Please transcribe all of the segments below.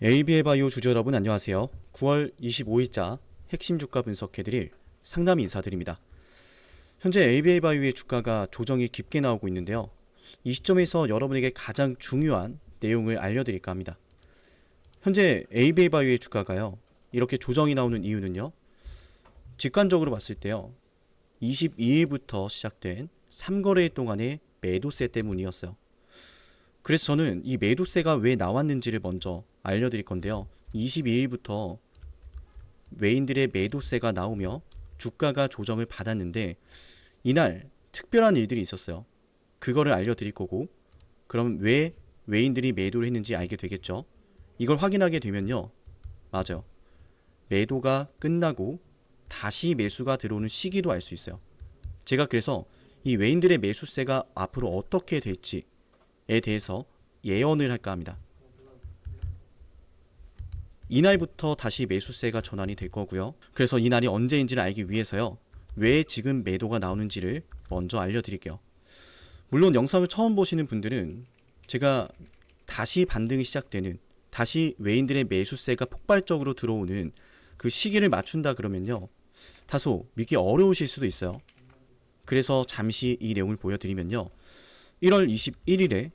AB의 바이오 주주 여러분 안녕하세요. 9월 25일자 핵심 주가 분석해드릴 상담 인사드립니다. 현재 ABA 바이오의 주가가 조정이 깊게 나오고 있는데요. 이 시점에서 여러분에게 가장 중요한 내용을 알려드릴까 합니다. 현재 ABA 바이오의 주가가요. 이렇게 조정이 나오는 이유는요. 직관적으로 봤을 때요. 22일부터 시작된 3거래일 동안의 매도세 때문이었어요. 그래서 저는 이 매도세가 왜 나왔는지를 먼저 알려드릴 건데요. 22일부터 외인들의 매도세가 나오며 주가가 조정을 받았는데 이날 특별한 일들이 있었어요. 그거를 알려드릴 거고 그럼 왜 외인들이 매도를 했는지 알게 되겠죠. 이걸 확인하게 되면요. 맞아요. 매도가 끝나고 다시 매수가 들어오는 시기도 알 수 있어요. 제가 그래서 이 외인들의 매수세가 앞으로 어떻게 될지에 대해서 예언을 할까 합니다. 이날부터 다시 매수세가 전환이 될 거고요. 그래서 이날이 언제인지를 알기 위해서요. 왜 지금 매도가 나오는지를 먼저 알려드릴게요. 물론 영상을 처음 보시는 분들은 제가 다시 반등이 시작되는 다시 외인들의 매수세가 폭발적으로 들어오는 그 시기를 맞춘다 그러면요. 다소 믿기 어려우실 수도 있어요. 그래서 잠시 이 내용을 보여드리면요. 1월 21일에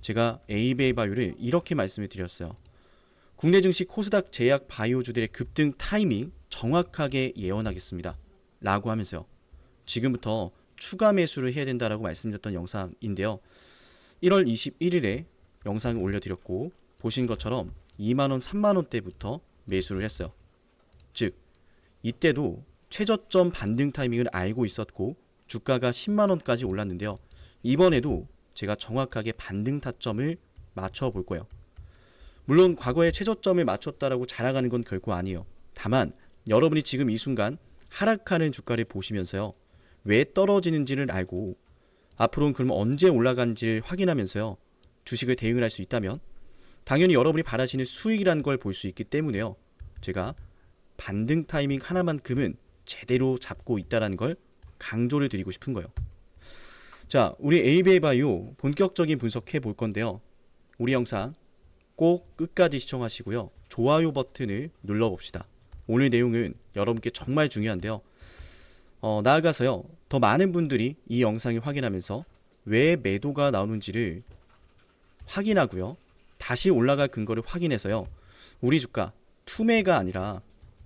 제가 에이베이 바이오를 이렇게 말씀을 드렸어요. 국내 증시 코스닥 제약 바이오주들의 급등 타이밍 정확하게 예언하겠습니다. 라고 하면서요. 지금부터 추가 매수를 해야 된다라고 말씀드렸던 영상인데요. 1월 21일에 영상을 올려드렸고 보신 것처럼 2만원, 3만원 대부터 매수를 했어요. 즉 이때도 최저점 반등 타이밍을 알고 있었고 주가가 10만원까지 올랐는데요. 이번에도 제가 정확하게 반등 타점을 맞춰 볼 거예요. 물론 과거에 최저점을 맞췄다라고 자랑하는 건 결코 아니에요. 다만 여러분이 지금 이 순간 하락하는 주가를 보시면서요. 왜 떨어지는지를 알고 앞으로는 그럼 언제 올라간지를 확인하면서요. 주식을 대응을 할 수 있다면 당연히 여러분이 바라시는 수익이라는 걸 볼 수 있기 때문에요. 제가 반등 타이밍 하나만큼은 제대로 잡고 있다라는 걸 강조를 드리고 싶은 거예요. 자, 우리 ABA 바이오 본격적인 분석해 볼 건데요. 우리 영상 꼭 끝까지 시청하시고요. 좋아요 버튼을 눌러봅시다. 오늘 내용은 여러분께 정말 중요한데요. 어, 나아가서요. 더 많은 분들이 이 영상을 확인하면서 왜 매도가 나오는지를 확인하고요. 다시 올라갈 근거를 확인해서요. 우리 주가 투매가 아니라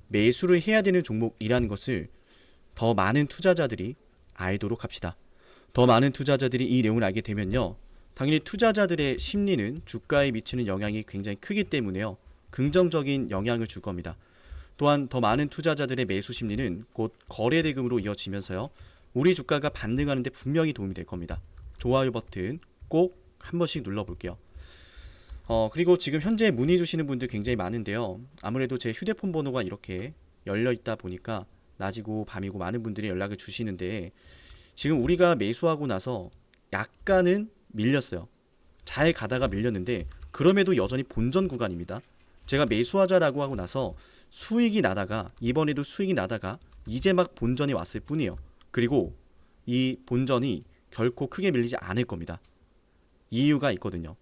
매수를 해야 되는 종목이라는 것을 더 많은 투자자들이 알도록 합시다. 더 많은 투자자들이 이 내용을 알게 되면요. 당연히 투자자들의 심리는 주가에 미치는 영향이 굉장히 크기 때문에요. 긍정적인 영향을 줄 겁니다. 또한 더 많은 투자자들의 매수 심리는 곧 거래 대금으로 이어지면서요. 우리 주가가 반등하는데 분명히 도움이 될 겁니다. 좋아요 버튼 꼭 한 번씩 눌러볼게요. 어, 그리고 지금 현재 문의 주시는 분들 굉장히 많은데요. 아무래도 제 휴대폰 번호가 이렇게 열려 있다 보니까 낮이고 밤이고 많은 분들이 연락을 주시는데 지금 우리가 매수하고 나서 약간은 밀렸어요. 잘 가다가 밀렸는데 그럼에도 여전히 본전 구간입니다. 제가 매수하자라고 하고 나서 수익이 나다가 이번에도 수익이 나다가 이제 막 본전이 왔을 뿐이에요. 그리고 이 본전이 결코 크게 밀리지 않을 겁니다. 이유가 있거든요.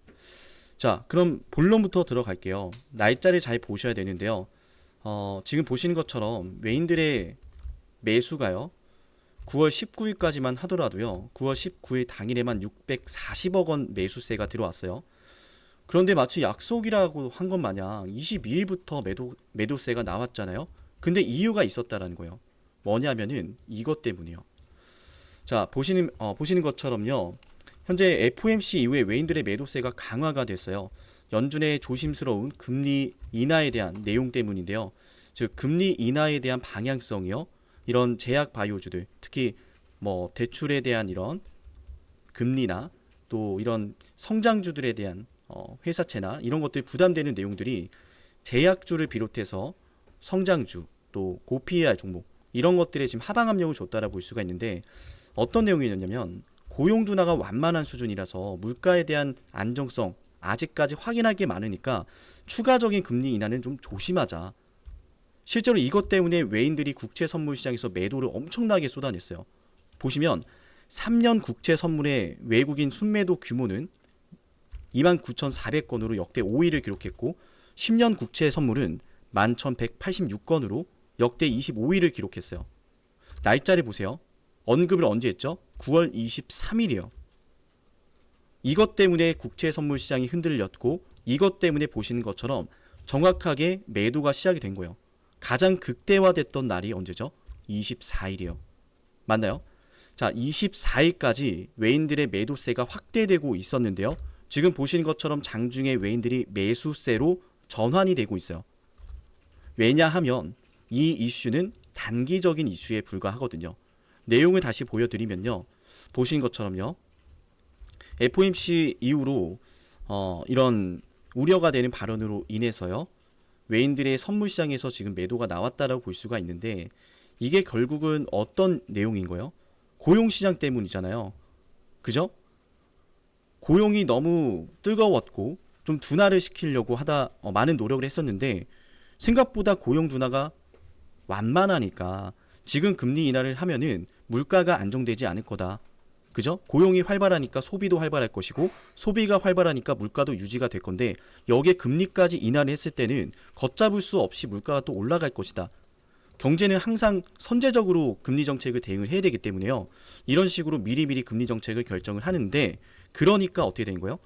자, 그럼 본론부터 들어갈게요. 날짜를 잘 보셔야 되는데요. 어, 지금 보시는 것처럼 외인들의 매수가요. 9월 19일까지만 하더라도요. 9월 19일 당일에만 640억 원 매수세가 들어왔어요. 그런데 마치 약속이라고 한 것 마냥 22일부터 매도 매도세가 나왔잖아요. 근데 이유가 있었다라는 거예요. 뭐냐면은 이것 때문이에요. 자, 보시는 어, 보시는 것처럼요. 현재 FOMC 이후에 외인들의 매도세가 강화가 됐어요. 연준의 조심스러운 금리 인하에 대한 내용 때문인데요. 즉 금리 인하에 대한 방향성이요. 이런 제약 바이오주들, 특히 뭐 대출에 대한 이런 금리나 또 이런 성장주들에 대한 어, 회사채나 이런 것들이 부담되는 내용들이 제약주를 비롯해서 성장주 또 고PER 종목 이런 것들에 지금 하방 압력을 줬다라 볼 수가 있는데 어떤 내용이었냐면 고용 둔화가 완만한 수준이라서 물가에 대한 안정성 아직까지 게 많으니까 추가적인 금리 인하는 좀 조심하자. 실제로 이것 때문에 외인들이 국채 선물 시장에서 매도를 엄청나게 쏟아냈어요. 보시면 3년 국채 선물의 외국인 순매도 규모는 29,400건으로 역대 5위를 기록했고 10년 국채 선물은 11,186건으로 역대 25위를 기록했어요. 날짜를 보세요. 언급을 언제 했죠? 9월 23일이요. 이것 때문에 국채 선물 시장이 흔들렸고 이것 때문에 보시는 것처럼 정확하게 매도가 시작이 된 거예요. 가장 극대화됐던 날이 언제죠? 24일이요. 맞나요? 자, 24일까지 외인들의 매도세가 확대되고 있었는데요. 지금 보시는 것처럼 장중에 외인들이 매수세로 전환이 되고 있어요. 왜냐하면 이 이슈는 단기적인 이슈에 불과하거든요. 내용을 다시 보여드리면요. 보신 것처럼요. FOMC 이후로 어, 이런 우려가 되는 발언으로 인해서요. 외인들의 선물 시장에서 지금 매도가 나왔다라고 볼 수가 있는데 이게 결국은 어떤 내용인 거예요? 고용 시장 때문이잖아요. 그죠? 고용이 너무 뜨거웠고 좀 둔화를 시키려고 하다 어, 많은 노력을 했었는데 생각보다 고용 둔화가 완만하니까 지금 금리 인하를 하면은 물가가 안정되지 않을 거다. 그죠? 고용이 활발하니까 소비도 활발할 것이고 소비가 활발하니까 물가도 유지가 될 건데 여기에 금리까지 인하를 했을 때는 걷잡을 수 없이 물가가 또 올라갈 것이다. 경제는 항상 선제적으로 금리 정책을 대응을 해야 되기 때문에요. 이런 식으로 미리미리 금리 정책을 결정을 하는데 그러니까 어떻게 된 거예요?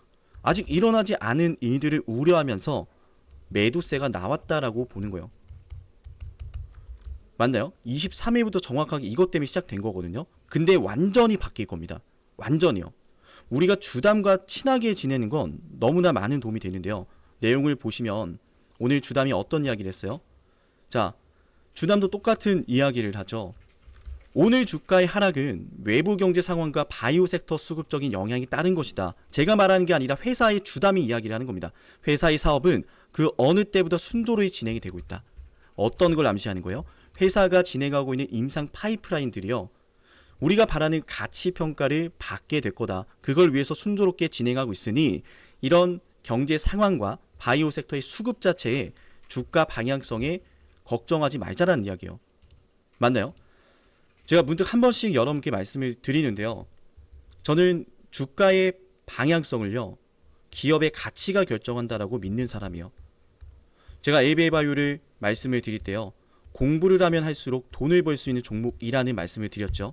아직 일어나지 않은 일들을 우려하면서 매도세가 나왔다라고 보는 거예요. 맞나요? 23일부터 정확하게 이것 때문에 시작된 거거든요. 근데 완전히 바뀔 겁니다. 완전히요. 우리가 주담과 친하게 지내는 건 너무나 많은 도움이 되는데요. 내용을 보시면 오늘 주담이 어떤 이야기를 했어요? 자, 주담도 똑같은 이야기를 하죠. 오늘 주가의 하락은 외부 경제 상황과 바이오 섹터 수급적인 영향이 따른 것이다. 제가 말하는 게 아니라 회사의 주담이 이야기를 하는 겁니다. 회사의 사업은 그 어느 때보다 순조로이 진행이 되고 있다. 어떤 걸 암시하는 거예요? 회사가 진행하고 있는 임상 파이프라인들이요. 우리가 바라는 가치 평가를 받게 될 거다. 그걸 위해서 순조롭게 진행하고 있으니 이런 경제 상황과 바이오 섹터의 수급 자체에 주가 방향성에 걱정하지 말자라는 이야기예요. 맞나요? 제가 문득 한 번씩 여러분께 말씀을 드리는데요. 저는 주가의 방향성을요. 기업의 가치가 결정한다라고 믿는 사람이요. 제가 ABA 바이오를 말씀을 드릴 때요. 공부를 하면 할수록 돈을 벌 수 있는 종목이라는 말씀을 드렸죠.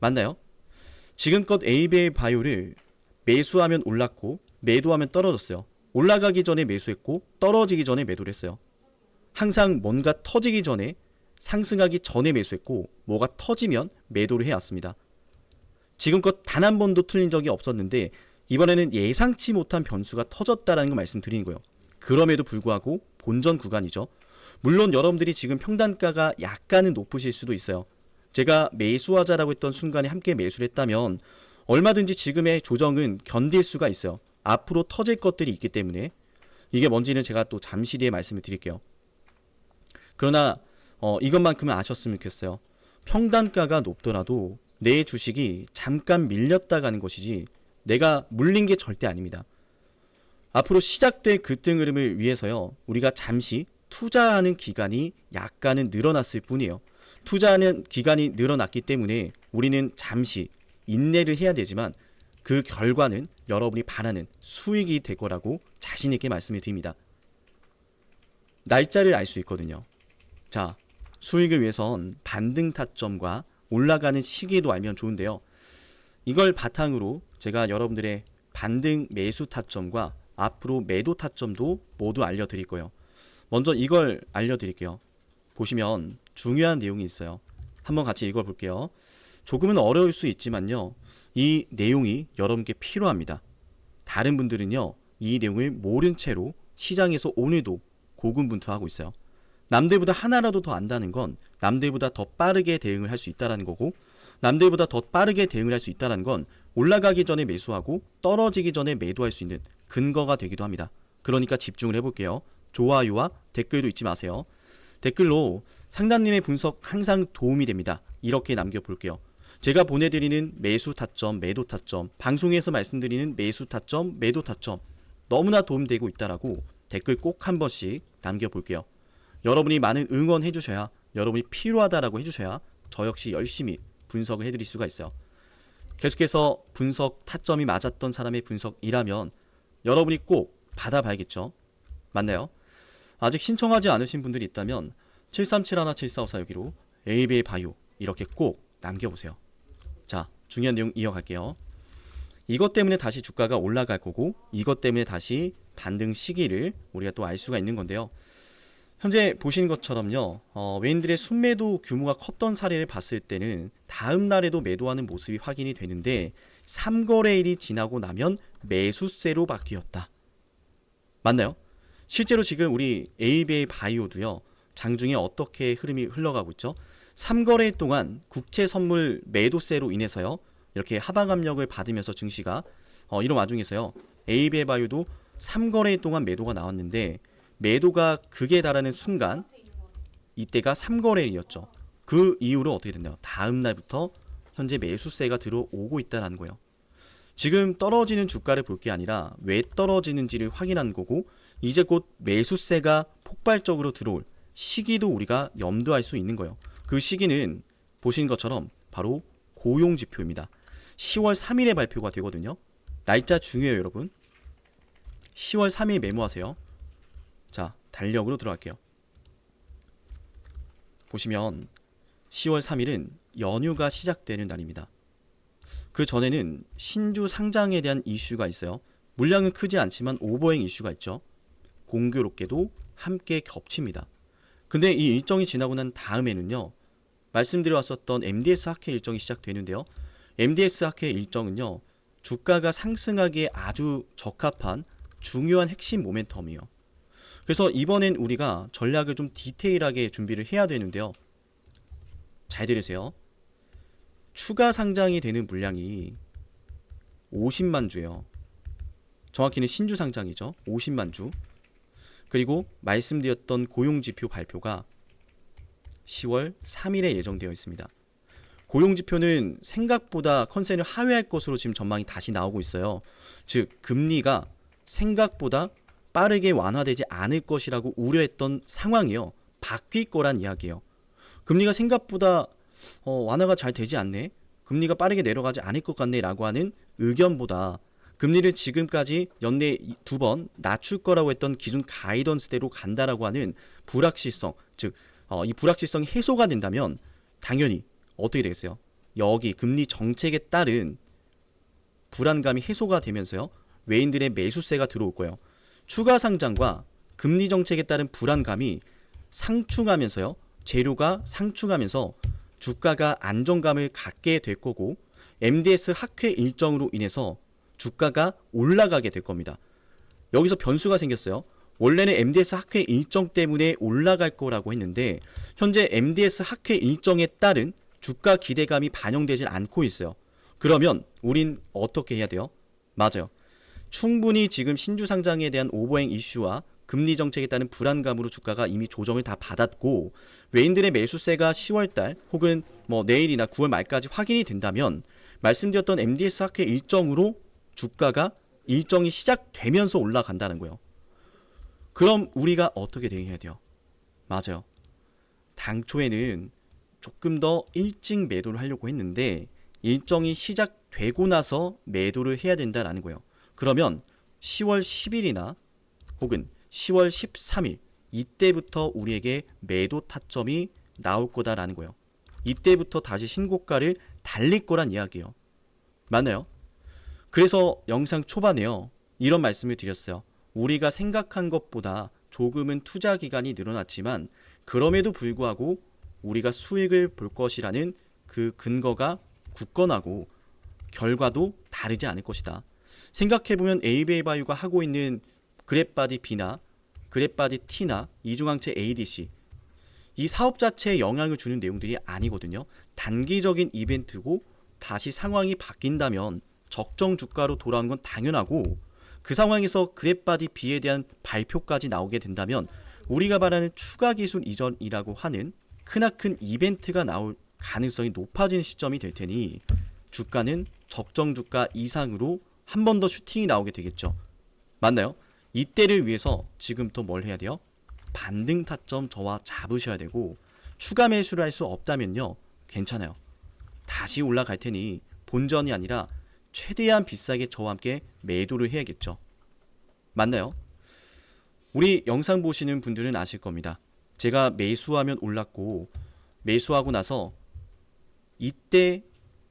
맞나요? 지금껏 ABA 바이오를 매수하면 올랐고 매도하면 떨어졌어요. 올라가기 전에 매수했고 떨어지기 전에 매도를 했어요. 항상 뭔가 터지기 전에 상승하기 전에 매수했고 뭐가 터지면 매도를 해왔습니다. 지금껏 단 한 번도 틀린 적이 없었는데 이번에는 예상치 못한 변수가 터졌다라는 걸 말씀드리는 거예요. 그럼에도 불구하고 본전 구간이죠. 물론 여러분들이 지금 평단가가 약간은 높으실 수도 있어요. 제가 매수하자라고 했던 순간에 함께 매수를 했다면 얼마든지 지금의 조정은 견딜 수가 있어요. 앞으로 터질 것들이 있기 때문에 이게 뭔지는 제가 또 잠시 뒤에 말씀을 드릴게요. 그러나 어, 이것만큼은 아셨으면 좋겠어요. 평단가가 높더라도 내 주식이 잠깐 밀렸다 가는 것이지 내가 물린 게 절대 아닙니다. 앞으로 시작될 급등 흐름을 위해서요. 우리가 잠시 투자하는 기간이 약간은 늘어났을 뿐이에요. 투자하는 기간이 늘어났기 때문에 우리는 잠시 인내를 해야 되지만 그 결과는 여러분이 바라는 수익이 될 거라고 자신 있게 말씀을 드립니다. 날짜를 알 수 있거든요. 자, 수익을 위해선 반등 타점과 올라가는 시기도 알면 좋은데요. 이걸 바탕으로 제가 여러분들의 반등 매수 타점과 앞으로 매도 타점도 모두 알려드릴 거예요. 먼저 이걸 알려드릴게요. 보시면 중요한 내용이 있어요. 한번 같이 읽어볼게요. 조금은 어려울 수 있지만요. 이 내용이 여러분께 필요합니다. 다른 분들은요. 이 내용을 모른 채로 시장에서 오늘도 고군분투하고 있어요. 남들보다 하나라도 더 안다는 건 남들보다 더 빠르게 대응을 할 수 있다라는 거고 남들보다 더 빠르게 대응을 할 수 있다라는 건 올라가기 전에 매수하고 떨어지기 전에 매도할 수 있는 근거가 되기도 합니다. 그러니까 집중을 해볼게요. 좋아요와 댓글도 잊지 마세요. 댓글로 상담님의 분석 항상 도움이 됩니다. 이렇게 남겨볼게요. 제가 보내드리는 매수 타점, 매도 타점, 방송에서 말씀드리는 매수 타점, 매도 타점 너무나 도움되고 있다라고 댓글 꼭 한 번씩 남겨볼게요. 여러분이 많은 응원해 주셔야 여러분이 필요하다라고 해주셔야 저 역시 열심히 분석을 해드릴 수가 있어요. 계속해서 분석 타점이 맞았던 사람의 분석이라면 여러분이 꼭 받아봐야겠죠. 맞나요? 아직 신청하지 않으신 분들이 있다면 7371-7454 여기로 ABA 바이오 이렇게 꼭 남겨보세요. 자, 중요한 내용 이어갈게요. 이것 때문에 다시 주가가 올라갈 거고 이것 때문에 다시 반등 시기를 우리가 또 알 수가 있는 건데요. 현재 보시는 것처럼요, 어, 외인들의 순매도 규모가 컸던 사례를 봤을 때는 다음 날에도 매도하는 모습이 확인이 되는데 3거래일이 지나고 나면 매수세로 바뀌었다. 맞나요? 실제로 지금 우리 ABA 바이오도요, 장중에 어떻게 흐름이 흘러가고 있죠? 3거래일 동안 국채 선물 매도세로 인해서요, 이렇게 하방 압력을 받으면서 증시가 어, 이런 와중에서요, ABA 바이오도 3거래일 동안 매도가 나왔는데 매도가 극에 달하는 순간 이때가 3거래일이었죠. 그 이후로 어떻게 됐나요? 다음 날부터 현재 매수세가 들어오고 있다는 거예요. 지금 떨어지는 주가를 볼 게 아니라 왜 떨어지는지를 확인한 거고 이제 곧 매수세가 폭발적으로 들어올 시기도 우리가 염두할 수 있는 거예요. 그 시기는 보신 것처럼 바로 고용 지표입니다. 10월 3일에 발표가 되거든요. 날짜 중요해요, 여러분. 10월 3일 메모하세요. 자, 달력으로 들어갈게요. 보시면 10월 3일은 연휴가 시작되는 날입니다. 그 전에는 신주 상장에 대한 이슈가 있어요. 물량은 크지 않지만 오버행 이슈가 있죠. 공교롭게도 함께 겹칩니다. 근데 이 일정이 지나고 난 다음에는요. 말씀드려왔었던 MDS 학회 일정이 시작되는데요. MDS 학회 일정은요. 주가가 상승하기에 아주 적합한 중요한 핵심 모멘텀이에요. 그래서 이번엔 우리가 전략을 좀 디테일하게 준비를 해야 되는데요. 잘 들으세요. 추가 상장이 되는 물량이 50만 주예요. 정확히는 신주 상장이죠. 50만 주. 그리고 말씀드렸던 고용 지표 발표가 10월 3일에 예정되어 있습니다. 고용 지표는 생각보다 컨센을 하회할 것으로 지금 전망이 다시 나오고 있어요. 즉 금리가 생각보다 빠르게 완화되지 않을 것이라고 우려했던 상황이요. 바뀔 거란 이야기예요. 금리가 생각보다 어, 완화가 잘 되지 않네. 금리가 빠르게 내려가지 않을 것 같네라고 하는 의견보다 금리를 지금까지 연내 두 번 낮출 거라고 했던 기존 가이던스대로 간다라고 하는 불확실성, 즉, 어, 이 불확실성이 해소가 된다면 당연히 어떻게 되겠어요? 여기 금리 정책에 따른 불안감이 해소가 되면서요. 외인들의 매수세가 들어올 거예요. 추가 상장과 금리 정책에 따른 불안감이 상충하면서요. 재료가 상충하면서 주가가 안정감을 갖게 될 거고 MDS 학회 일정으로 인해서 주가가 올라가게 될 겁니다. 여기서 변수가 생겼어요. 원래는 MDS 학회 일정 때문에 올라갈 거라고 했는데 현재 MDS 학회 일정에 따른 주가 기대감이 반영되질 않고 있어요. 그러면 우린 어떻게 해야 돼요? 맞아요. 충분히 지금 신주 상장에 대한 오버행 이슈와 금리 정책에 따른 불안감으로 주가가 이미 조정을 다 받았고 외인들의 매수세가 10월달 혹은 뭐 내일이나 9월 말까지 확인이 된다면 말씀드렸던 MDS 학회 일정으로 주가가 일정이 시작되면서 올라간다는 거예요. 그럼 우리가 어떻게 대응해야 돼요? 맞아요. 당초에는 조금 더 일찍 매도를 하려고 했는데 일정이 시작되고 나서 매도를 해야 된다라는 거예요. 그러면 10월 10일이나 혹은 10월 13일 이때부터 우리에게 매도 타점이 나올 거다라는 거예요. 이때부터 다시 신고가를 달릴 거란 이야기예요. 맞나요? 그래서 영상 초반에요. 이런 말씀을 드렸어요. 우리가 생각한 것보다 조금은 투자 기간이 늘어났지만 그럼에도 불구하고 우리가 수익을 볼 것이라는 그 근거가 굳건하고 결과도 다르지 않을 것이다. 생각해보면 ABA 바이오가 하고 있는 그랩바디 B나 그랩바디 T나 이중항체 ADC 이 사업 자체에 영향을 주는 내용들이 아니거든요. 단기적인 이벤트고 다시 상황이 바뀐다면 적정 주가로 돌아온 건 당연하고 그 상황에서 그랩바디 B에 대한 발표까지 나오게 된다면 우리가 말하는 추가 기술 이전이라고 하는 크나큰 이벤트가 나올 가능성이 높아지는 시점이 될 테니 주가는 적정 주가 이상으로 한 번 더 슈팅이 나오게 되겠죠. 맞나요? 이때를 위해서 지금부터 뭘 해야 돼요? 반등 타점 저와 잡으셔야 되고 추가 매수를 할 수 없다면요. 괜찮아요. 다시 올라갈 테니 본전이 아니라 최대한 비싸게 저와 함께 매도를 해야겠죠. 맞나요? 우리 영상 보시는 분들은 아실 겁니다. 제가 매수하면 올랐고 매수하고 나서 이때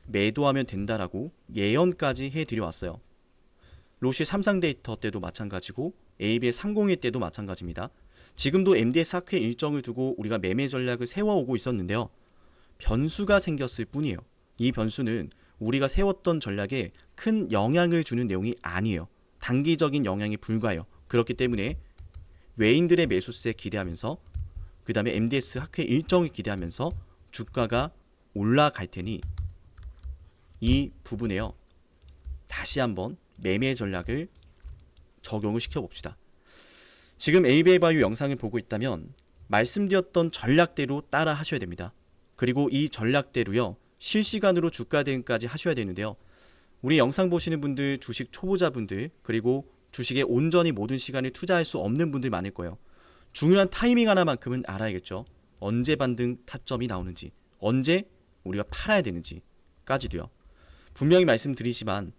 매도하면 된다라고 예언까지 해드려 왔어요. 로시 삼상 데이터 때도 마찬가지고 AB의 301 때도 마찬가지입니다. 지금도 MDS 학회 일정을 두고 우리가 매매 전략을 세워오고 있었는데요. 변수가 생겼을 뿐이에요. 이 변수는 우리가 세웠던 전략에 큰 영향을 주는 내용이 아니에요. 단기적인 영향에 불과해요. 그렇기 때문에 외인들의 매수세 기대하면서 그 다음에 MDS 학회 일정을 기대하면서 주가가 올라갈 테니 이 부분에요. 다시 한번 매매 전략을 적용을 시켜 봅시다. 지금 ABA 바이오 영상을 보고 있다면 말씀드렸던 전략대로 따라 하셔야 됩니다. 그리고 이 전략대로요. 실시간으로 주가 대응까지 하셔야 되는데요. 우리 영상 보시는 분들, 주식 초보자분들, 그리고 주식에 온전히 모든 시간을 투자할 수 없는 분들 많을 거예요. 중요한 타이밍 하나만큼은 알아야겠죠. 언제 반등 타점이 나오는지, 언제 우리가 팔아야 되는지까지도요. 분명히 말씀드리지만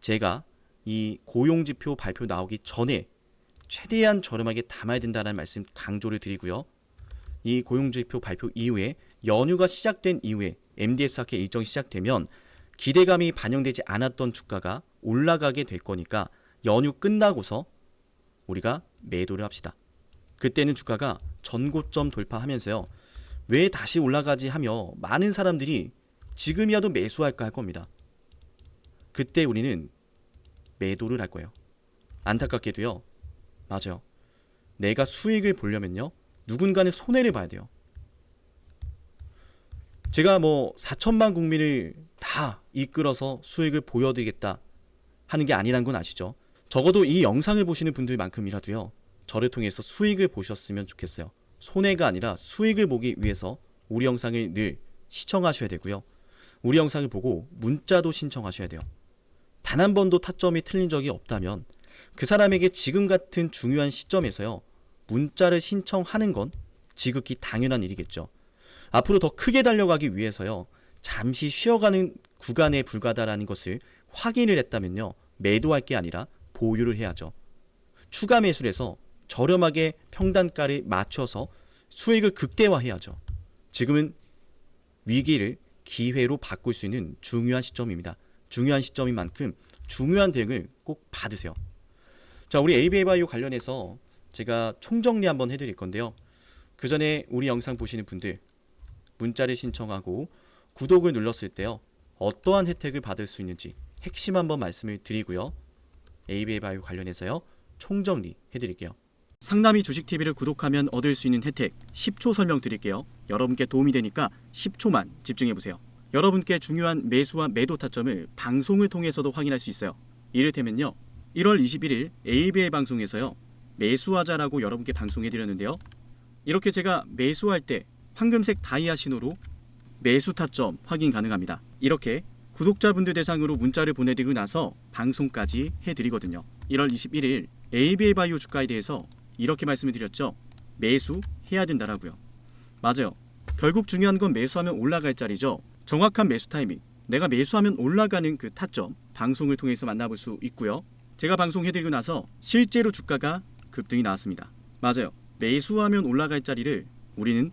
제가 이 고용 지표 발표 나오기 전에 최대한 저렴하게 담아야 된다는 말씀 강조를 드리고요. 이 고용 지표 발표 이후에 연휴가 시작된 이후에 MDS 학회 일정이 시작되면 기대감이 반영되지 않았던 주가가 올라가게 될 거니까 연휴 끝나고서 우리가 매도를 합시다. 그때는 주가가 전고점 돌파하면서요. 왜 다시 올라가지 하며 많은 사람들이 지금이라도 매수할까 할 겁니다. 그때 우리는 매도를 할 거예요. 안타깝게도요. 맞아요. 내가 수익을 보려면요. 누군가는 손해를 봐야 돼요. 제가 뭐 4천만 국민을 다 이끌어서 수익을 보여드리겠다 하는 게 아니란 건 아시죠? 적어도 이 영상을 보시는 분들만큼이라도요. 저를 통해서 수익을 보셨으면 좋겠어요. 손해가 아니라 수익을 보기 위해서 우리 영상을 늘 시청하셔야 되고요. 우리 영상을 보고 문자도 신청하셔야 돼요. 단 한 번도 타점이 틀린 적이 없다면 그 사람에게 지금 같은 중요한 시점에서요. 문자를 신청하는 건 지극히 당연한 일이겠죠. 앞으로 더 크게 달려가기 위해서요. 잠시 쉬어가는 구간에 불과하다라는 것을 확인을 했다면요. 매도할 게 아니라 보유를 해야죠. 추가 매수를 해서 저렴하게 평단가를 맞춰서 수익을 극대화해야죠. 지금은 위기를 기회로 바꿀 수 있는 중요한 시점입니다. 중요한 시점인 만큼 중요한 대응을 꼭 받으세요. 자, 우리 ABA 바이오 관련해서 제가 총정리 한번 해드릴 건데요. 그 전에 우리 영상 보시는 분들 문자를 신청하고 구독을 눌렀을 때요. 어떠한 혜택을 받을 수 있는지 핵심 한번 말씀을 드리고요. ABA 바이오 관련해서요. 총정리 해드릴게요. 상남이 주식TV를 구독하면 얻을 수 있는 혜택 10초 설명 드릴게요. 여러분께 도움이 되니까 10초만 집중해보세요. 여러분께 중요한 매수와 매도 타점을 방송을 통해서도 확인할 수 있어요. 이를테면요. 1월 21일 ABA 방송에서요. 매수하자라고 여러분께 방송해드렸는데요. 이렇게 제가 매수할 때 황금색 다이아 신호로 매수 타점 확인 가능합니다. 이렇게 구독자분들 대상으로 문자를 보내드리고 나서 방송까지 해드리거든요. 1월 21일 ABA 바이오 주가에 대해서 이렇게 말씀을 드렸죠. 매수 해야 된다라고요. 맞아요. 결국 중요한 건 매수하면 올라갈 자리죠. 정확한 매수 타이밍. 내가 매수하면 올라가는 그 타점 방송을 통해서 만나볼 수 있고요. 제가 방송해드리고 나서 실제로 주가가 급등이 나왔습니다. 맞아요. 매수하면 올라갈 자리를 우리는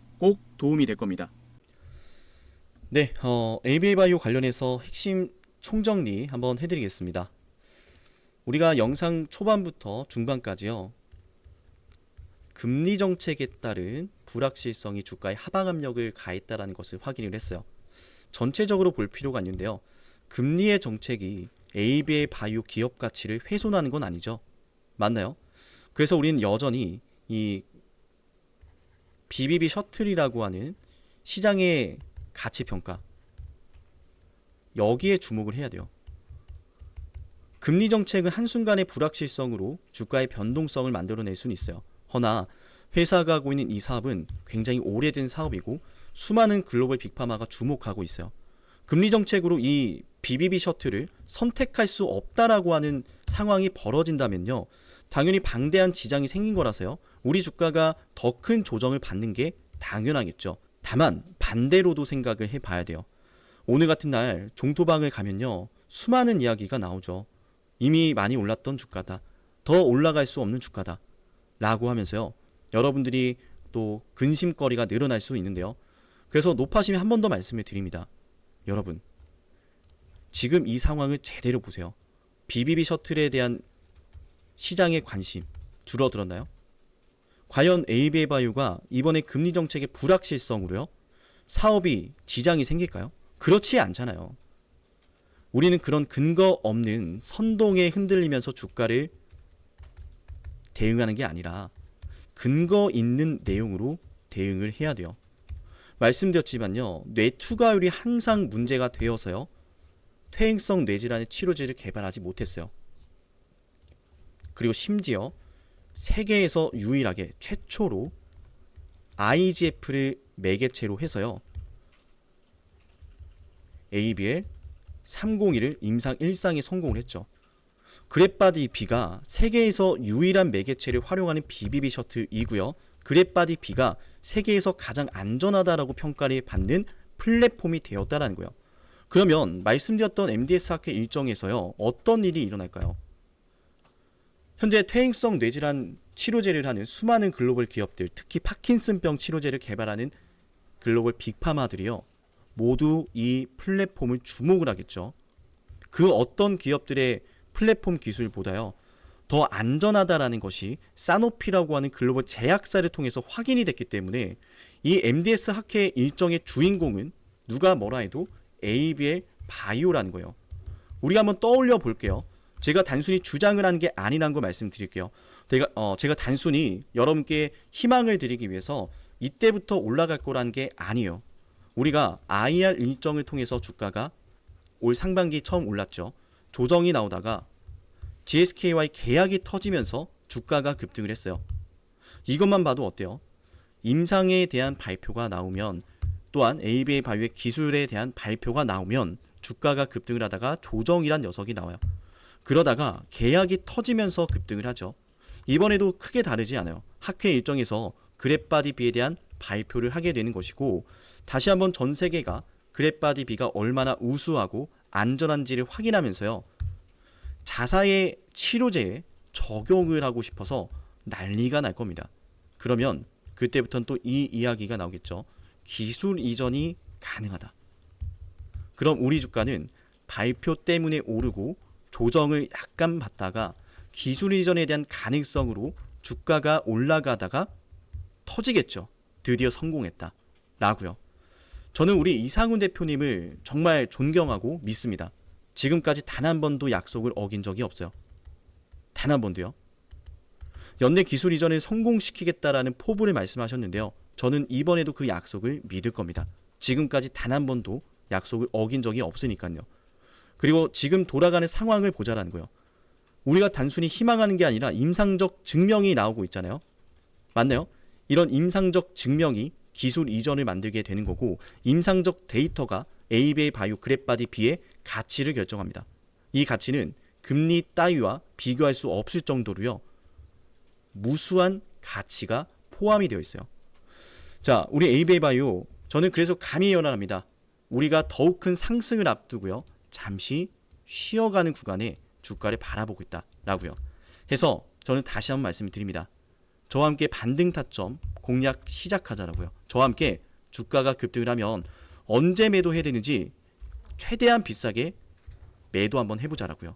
꼭 도움이 될 겁니다. 네, 어, ABA 바이오 관련해서 핵심 총정리 한번 해드리겠습니다. 우리가 영상 초반부터 중반까지요. 금리 정책에 따른 불확실성이 주가에 하방 압력을 가했다라는 것을 확인을 했어요. 전체적으로 볼 필요가 있는데요. 금리의 정책이 AB의 바이오 기업 가치를 훼손하는 건 아니죠. 맞나요? 그래서 우리는 여전히 이 BBB 셔틀이라고 하는 시장의 가치 평가 여기에 주목을 해야 돼요. 금리 정책은 한순간의 불확실성으로 주가의 변동성을 만들어낼 수는 있어요. 허나 회사가 하고 있는 이 사업은 굉장히 오래된 사업이고 수많은 글로벌 빅파마가 주목하고 있어요. 금리 정책으로 이 BBB 셔틀을 선택할 수 없다라고 하는 상황이 벌어진다면요. 당연히 방대한 지장이 생긴 거라서요. 우리 주가가 더 큰 조정을 받는 게 당연하겠죠. 다만 반대로도 생각을 해 봐야 돼요. 오늘 같은 날 종토방을 가면요. 수많은 이야기가 나오죠. 이미 많이 올랐던 주가다. 더 올라갈 수 없는 주가다. 라고 하면서요. 여러분들이 또 근심거리가 늘어날 수 있는데요. 그래서 높아심에 한 번 더 말씀을 드립니다. 여러분, 지금 이 상황을 제대로 보세요. BBB 셔틀에 대한 시장의 관심 줄어들었나요? 과연 ABA 바이오가 이번에 금리 정책의 불확실성으로요? 사업이 지장이 생길까요? 그렇지 않잖아요. 우리는 그런 근거 없는 선동에 흔들리면서 주가를 대응하는 게 아니라 근거 있는 내용으로 대응을 해야 돼요. 말씀드렸지만요. 뇌 투과율이 항상 문제가 되어서요. 퇴행성 뇌질환의 치료제를 개발하지 못했어요. 그리고 심지어 세계에서 유일하게 최초로 IGF를 매개체로 해서요. ABL 301을 임상 1상에 성공을 했죠. 그랩바디 B가 세계에서 유일한 매개체를 활용하는 BBB 셔틀이고요. 그랩바디 B가 세계에서 가장 안전하다라고 평가를 받는 플랫폼이 되었다라는 거예요. 그러면 말씀드렸던 MDS 학회 일정에서요. 어떤 일이 일어날까요? 현재 퇴행성 뇌질환 치료제를 하는 수많은 글로벌 기업들, 특히 파킨슨병 치료제를 개발하는 글로벌 빅파마들이요. 모두 이 플랫폼을 주목을 하겠죠. 그 어떤 기업들의 플랫폼 기술보다요. 더 안전하다라는 것이 사노피라고 하는 글로벌 제약사를 통해서 확인이 됐기 때문에 이 MDS 학회 일정의 주인공은 누가 뭐라 해도 ABL 바이오라는 거예요. 우리가 한번 떠올려 볼게요. 제가 단순히 주장을 하는 게 아니라는 거 말씀드릴게요. 제가, 어, 제가 단순히 여러분께 희망을 드리기 위해서 이때부터 올라갈 거라는 게 아니에요. 우리가 IR 일정을 통해서 주가가 올 상반기 처음 올랐죠. 조정이 나오다가 GSK와의 계약이 터지면서 주가가 급등을 했어요. 이것만 봐도 어때요? 임상에 대한 발표가 나오면 또한 ABA 바이오의 기술에 대한 발표가 나오면 주가가 급등을 하다가 조정이란 녀석이 나와요. 그러다가 계약이 터지면서 급등을 하죠. 이번에도 크게 다르지 않아요. 학회 일정에서 그랩바디 B에 대한 발표를 하게 되는 것이고 다시 한번 전 세계가 그랩바디 B가 얼마나 우수하고 안전한지를 확인하면서요. 자사의 치료제에 적용을 하고 싶어서 난리가 날 겁니다. 그러면 그때부터는 또 이 이야기가 나오겠죠. 기술 이전이 가능하다. 그럼 우리 주가는 발표 때문에 오르고 조정을 약간 받다가 기술 이전에 대한 가능성으로 주가가 올라가다가 터지겠죠. 드디어 성공했다. 라고요. 저는 우리 이상훈 대표님을 정말 존경하고 믿습니다. 지금까지 단 한 번도 약속을 어긴 적이 없어요. 단 한 번도요. 연내 기술 이전을 성공시키겠다라는 포부를 말씀하셨는데요. 저는 이번에도 그 약속을 믿을 겁니다. 지금까지 단 한 번도 약속을 어긴 적이 없으니까요. 그리고 지금 돌아가는 상황을 보자라는 거예요. 우리가 단순히 희망하는 게 아니라 임상적 증명이 나오고 있잖아요. 맞나요? 이런 임상적 증명이 기술 이전을 만들게 되는 거고 임상적 데이터가 ABA 바이오 그랩바디 B의 가치를 결정합니다. 이 가치는 금리 따위와 비교할 수 없을 정도로요. 무수한 가치가 포함이 되어 있어요. 자, 우리 에이베이 바이오 저는 그래서 감히 예언합니다. 우리가 더욱 큰 상승을 앞두고요. 잠시 쉬어가는 구간에 주가를 바라보고 있다라고요. 해서 저는 다시 한번 말씀을 드립니다. 저와 함께 반등 타점 공략 시작하자라고요. 저와 함께 주가가 급등을 하면 언제 매도해야 되는지 최대한 비싸게 매도 한번 해보자라고요.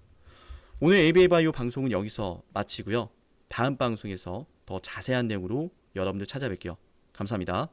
오늘 ABA바이오 방송은 여기서 마치고요. 다음 방송에서 더 자세한 내용으로 여러분들 찾아뵐게요. 감사합니다.